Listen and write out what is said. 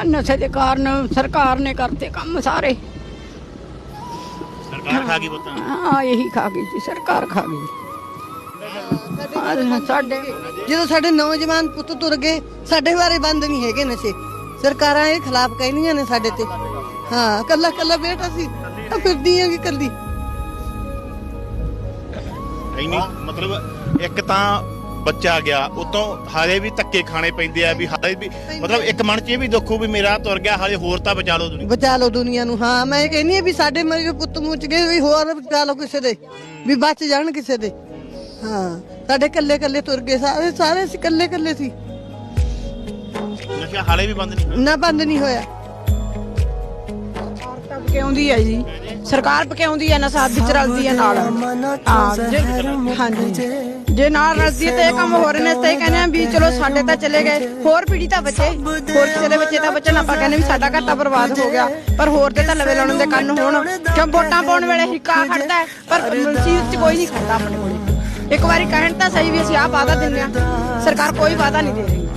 ਆਹ ਨਸ਼ੇ ਦੇ ਕਾਰਨ ਸਰਕਾਰ ਨੇ ਕਰਤੇ ਕੰਮ ਸਾਰੇ। ਸਰਕਾਰ ਖਾ ਗਈ ਪੁੱਤਾਂ? ਹਾਂ ਇਹੀ ਖਾ ਗਈ ਜੀ ਸਰਕਾਰ ਖਾ ਗਈ। ਸਾਡੇ ਜਦੋਂ ਸਾਡੇ ਨੌਜਵਾਨ ਪੁੱਤ ਤੁਰ ਗਏ ਸਾਡੇ ਬਾਰੇ ਬੰਦ ਨਹੀਂ ਹੈਗੇ ਨਸ਼ੇ। ਸਰਕਾਰਾਂ ਇਹ ਖਿਲਾਫ ਕਹਿੰਦੀਆਂ ਨੇ ਸਾਡੇ ਤੇ। ਹਾਂ ਕੱਲਾ ਕੱਲਾ ਬੇਟਾ ਸੀ ਆ ਫਿਰਦੀ ਹੈਗੀ ਕੱਲੀ ਇੰਨੀ ਮਤਲਬ ਇੱਕ ਤਾਂ ਬੱਚਾ ਗਿਆ ਉਤੋਂ ਹਾਲੇ ਵੀ ਧੱਕੇ ਖਾਣੇ ਪੈਂਦੇ ਆ ਵੀ ਹਾਲੇ ਵੀ ਮਤਲਬ ਇੱਕ ਮਨ 'ਚ ਇਹ ਵੀ ਦੁੱਖ ਹੋ ਵੀ ਮੇਰਾ ਤੁਰ ਗਿਆ ਹਾਲੇ ਹੋਰ ਤਾਂ ਬਚਾ ਲਓ ਤੁਸੀਂ ਬਚਾ ਲਓ ਦੁਨੀਆ ਨੂੰ ਹਾਂ ਮੈਂ ਇਹ ਕਹਿੰਨੀ ਆ ਵੀ ਸਾਡੇ ਮਰੇ ਪੁੱਤ ਮੁੱਚ ਗਏ ਵੀ ਹੋਰ ਬਚਾ ਲਓ ਕਿਸੇ ਦੇ ਵੀ ਬਚ ਜਾਣ ਕਿਸੇ ਦੇ। ਹਾਂ ਸਾਡੇ ਕੱਲੇ ਕੱਲੇ ਤੁਰ ਗਏ ਸਾਰੇ ਸਾਰੇ ਅਸੀਂ ਕੱਲੇ ਕੱਲੇ ਸੀ। ਨਸ਼ਾ ਹਾਲੇ ਵੀ ਬੰਦ ਨਹੀਂ ਹੋਇਆ। ਨਾ ਬੰਦ ਨਹੀਂ ਹੋਇਆ। ਪਕਾਉਂਦੀ ਹੈ ਜੀ। ਸਰਕਾਰ ਪਕਾਉਂਦੀ ਹੈ ਨਸ਼ਾ ਵਿੱਚ ਰਲਦੀ ਹੈ ਨਾਲ। ਹਾਂ ਜੇ- ਹਾਂਜੀ। ਜੇ ਨਾਲ ਰਲਦੀ ਤੇ ਇਹ ਕੰਮ ਹੋ ਰਹੇ ਨੇ ਤੇ ਇਹ ਕਹਿੰਦੇ ਆ ਵੀ ਚਲੋ ਸਾਡੇ ਤਾਂ ਚਲੇ ਗਏ। ਹੋਰ ਪੀੜੀ ਤਾਂ ਬਚੇ। ਹੋਰ ਕਿਸੇ ਦੇ ਬੱਚੇ ਤਾਂ ਬਚਣ। ਆਪਾਂ ਕਹਿੰਦੇ ਵੀ ਸਾਡਾ ਘਰ ਤਾਂ ਬਰਬਾਦ ਹੋ ਗਿਆ। ਪਰ ਹੋਰ ਦੇ ਤਾਂ ਲਵੇ ਲਾਉਣ ਦੇ ਕੰਨ ਹੋਣ। ਕਿਉਂ ਵੋਟਾਂ ਪਾਉਣ ਵੇਲੇ ਹਿੱਕਾ ਖੜਦਾ ਪਰ ਮੁਸੀਬਤ 'ਚ ਕੋਈ ਨਹੀਂ ਖੜਦਾ ਆਪਣੇ ਕੋਲੇ। ਇੱਕ ਵਾਰੀ ਕਹਿਣ ਤਾਂ ਸਹੀ ਵੀ ਅਸੀਂ ਆਹ ਵਾਅਦਾ ਦਿੰਦੇ ਆ ਸਰਕਾਰ ਕੋਈ ਵਾਅਦਾ ਨਹੀਂ ਦੇ ਰਹੀ।